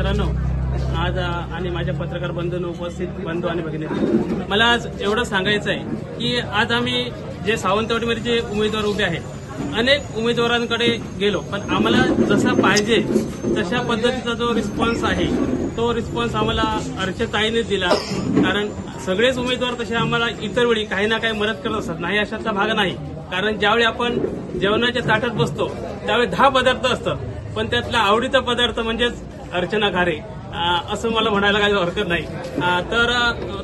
मित्रांनो आज आणि माझ्या पत्रकार बंधून उपस्थित बंधू आणि भगिनी मला आज एवढं सांगायचं आहे की आज आम्ही जे सावंतवाडीमध्ये जे उमेदवार उभे आहेत अनेक उमेदवारांकडे गेलो पण आम्हाला जसा पाहिजे तशा पद्धतीचा जो रिस्पॉन्स आहे तो रिस्पॉन्स आम्हाला अर्चताईने दिला. कारण सगळेच उमेदवार तसे आम्हाला इतर वेळी काही ना काही मदत करत असतात. नाही अशाचा भाग नाही. कारण ज्यावेळी आपण जेवणाच्या ताटात बसतो त्यावेळी दहा पदार्थ असतात. पण त्यातला आवडीचा पदार्थ म्हणजेच अर्चना घारे असं मला म्हणायला काही हरकत नाही. तर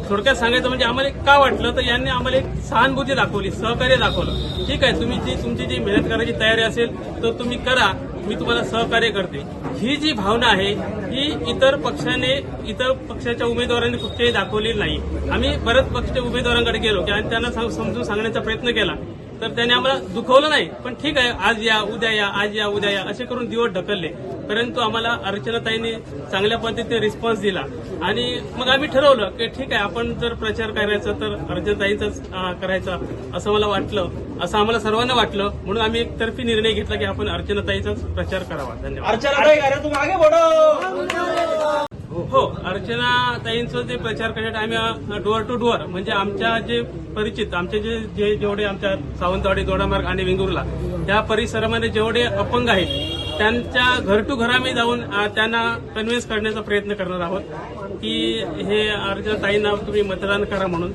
थोडक्यात सांगायचं म्हणजे आम्हाला का वाटलं? तर यांनी आम्हाला एक सहानुभूती दाखवली सहकार्य दाखवलं. ठीक आहे तुम्ही जी तुमची जी मेहनत करायची तयारी असेल तर तुम्ही करा मी तुम्हाला सहकार्य करते. ही जी भावना आहे ही इतर पक्षाने इतर पक्षाच्या उमेदवारांनी कुठेही दाखवलेली नाही. आम्ही बरेच पक्षाच्या उमेदवारांकडे गेलो की आणि त्यांना समजून सांगण्याचा प्रयत्न केला. तर त्याने आम्हाला दुखवलं नाही. पण ठीक आहे आज या उद्या या आज या उद्या या असे करून दिवस ढकलले. परंतु आम्हाला अर्चनाताईने चांगल्या पद्धतीने रिस्पॉन्स दिला. आणि मग आम्ही ठरवलं की ठीक आहे आपण जर प्रचार करायचा तर अर्चनाताईचाच करायचा असं मला वाटलं असं आम्हाला सर्वांना वाटलं. म्हणून आम्ही एक तर्फी निर्णय घेतला की आपण अर्चनाताईचाच प्रचार करावा. धन्यवाद. अर्चना अरे आगे हो अर्चना ताईंचं जे प्रचार करण्यात आम्ही डोअर टू डोअर म्हणजे आमच्या जे परिचित आमचे जे जे जेवढे आमच्या सावंतवाडी दोडामार्ग आणि वेंगुर्ला त्या परिसरामध्ये जेवढे अपंग आहेत त्यांच्या घर टू घर आम्ही जाऊन त्यांना कन्व्हिन्स करण्याचा प्रयत्न करणार आहोत की हे अर्चना ताईंना तुम्ही मतदान करा म्हणून.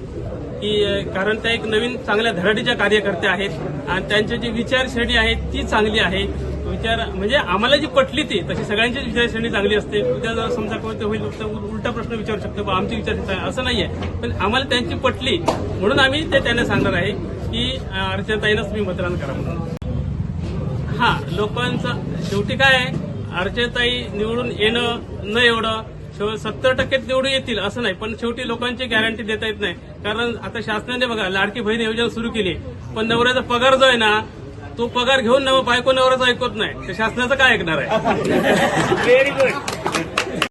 की कारण त्या एक नवीन चांगल्या धडाडीच्या कार्यकर्त्या आहेत आणि त्यांची जी विचारश्रेणी आहे ती चांगली आहे. विचार म्हणजे आम्हाला जी पटली ती तशी सगळ्यांचीच विचारसरणी चांगली असते. उद्या जर समजा कोणते होईल तर उलटा प्रश्न विचारू शकतो बा आमची विचारश्रेणी असं नाही आहे पण आम्हाला त्यांची पटली म्हणून आम्ही ते त्यांना सांगणार आहे की अ, तुम्ही मतदान करा म्हणून. हा लोकांचं शेवटी काय आहे अर्चनाताई निवडून येणं न एवढं सत्तर टक्केच निवडून येतील असं नाही. पण शेवटी लोकांची गॅरंटी देता येत नाही. कारण आता शासनाने बघा लाडकी बहीण योजना सुरू केली. पण नवऱ्याचा पगार जो आहे ना तो पगार घेऊन नव बायको नवऱ्याचं ऐकत नाही. ते शासनाचं काय ऐकणार आहे? Very good